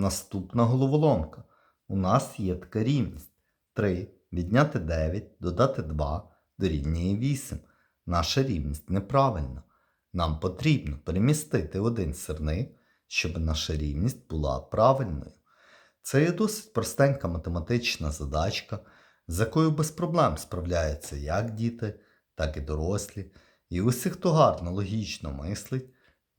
Наступна головоломка. У нас є така рівність. 3 відняти 9, додати 2 дорівнює 8. Наша рівність неправильна. Нам потрібно перемістити один сирник, щоб наша рівність була правильною. Це є досить простенька математична задачка, з якою без проблем справляються як діти, так і дорослі. І усі, хто гарно логічно мислить,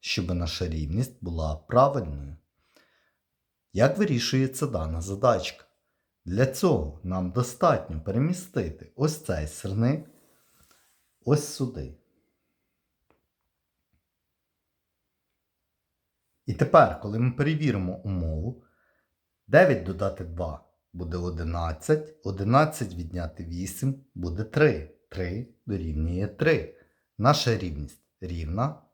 щоб наша рівність була правильною. Як вирішується дана задачка? Для цього нам достатньо перемістити ось цей сирник ось сюди. І тепер, коли ми перевіримо умову, 9 додати 2 буде 11, 11 відняти 8 буде 3. 3 дорівнює 3. Наша рівність рівна,